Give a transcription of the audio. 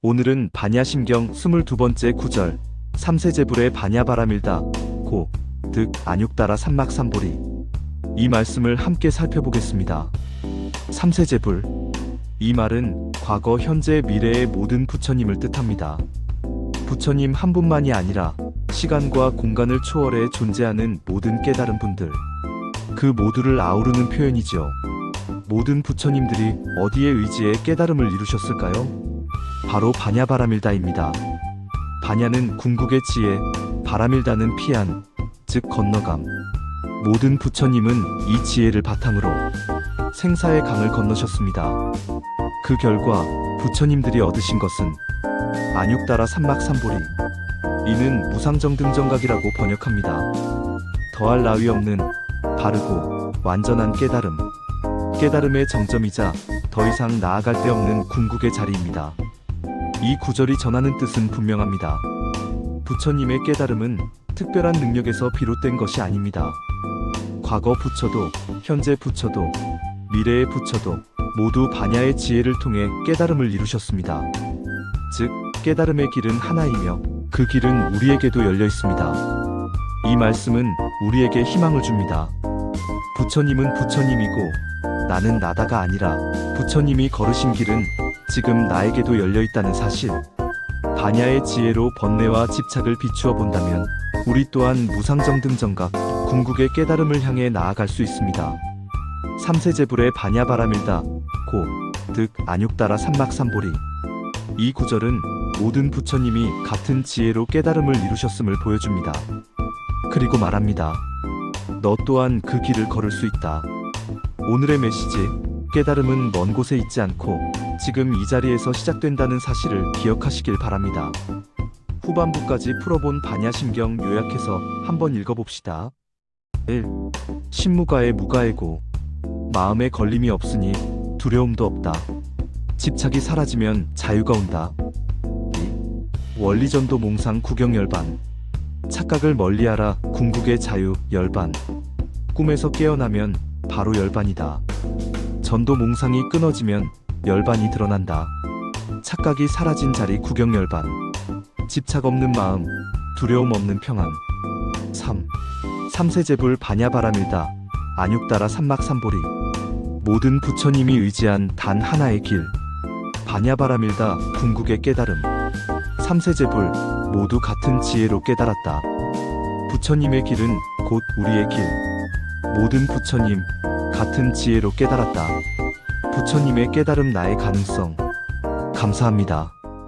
오늘은 반야심경 22번째 구절 3세제불의 반야바람일다 고, 득, 안육따라 삼막삼보리 이 말씀을 함께 살펴보겠습니다. 3세제불 이 말은 과거, 현재, 미래의 모든 부처님을 뜻합니다. 부처님 한 분만이 아니라 시간과 공간을 초월해 존재하는 모든 깨달은 분들 그 모두를 아우르는 표현이죠. 모든 부처님들이 어디에 의지해 깨달음을 이루셨을까요? 바로 바냐바라밀다입니다. 바냐는 궁극의 지혜, 바라밀다는 피안, 즉 건너감. 모든 부처님은 이 지혜를 바탕으로 생사의 강을 건너셨습니다. 그 결과 부처님들이 얻으신 것은 안육따라 삼막삼보리. 이는 무상정등정각이라고 번역합니다. 더할 나위 없는 바르고 완전한 깨달음. 깨달음의 정점이자 더 이상 나아갈 데 없는 궁극의 자리입니다. 이 구절이 전하는 뜻은 분명합니다. 부처님의 깨달음은 특별한 능력에서 비롯된 것이 아닙니다. 과거 부처도, 현재 부처도, 미래의 부처도 모두 반야의 지혜를 통해 깨달음을 이루셨습니다. 즉, 깨달음의 길은 하나이며 그 길은 우리에게도 열려 있습니다. 이 말씀은 우리에게 희망을 줍니다. 부처님은 부처님이고 나는 나다가 아니라 부처님이 걸으신 길은 지금 나에게도 열려 있다는 사실. 반야의 지혜로 번뇌와 집착을 비추어 본다면 우리 또한 무상정 등정각, 궁극의 깨달음을 향해 나아갈 수 있습니다. 삼세제불의 반야 바라밀다, 고, 득, 안육따라 삼막삼보리. 이 구절은 모든 부처님이 같은 지혜로 깨달음을 이루셨음을 보여줍니다. 그리고 말합니다. 너 또한 그 길을 걸을 수 있다. 오늘의 메시지, 깨달음은 먼 곳에 있지 않고 지금 이 자리에서 시작된다는 사실을 기억하시길 바랍니다. 후반부까지 풀어본 반야심경 요약해서 한번 읽어봅시다. 1. 신무가의 무가의고 마음에 걸림이 없으니 두려움도 없다. 집착이 사라지면 자유가 온다. 2. 원리전도 몽상 구경 열반 착각을 멀리하라 궁극의 자유 열반 꿈에서 깨어나면 바로 열반이다. 전도 몽상이 끊어지면 열반이 드러난다. 착각이 사라진 자리 구경 열반. 집착 없는 마음, 두려움 없는 평안. 3. 삼세제불 반야바람일다. 안육따라 삼막삼보리. 모든 부처님이 의지한 단 하나의 길. 반야바람일다 궁극의 깨달음. 삼세제불 모두 같은 지혜로 깨달았다. 부처님의 길은 곧 우리의 길. 모든 부처님 같은 지혜로 깨달았다. 부처님의 깨달음 나의 가능성. 감사합니다.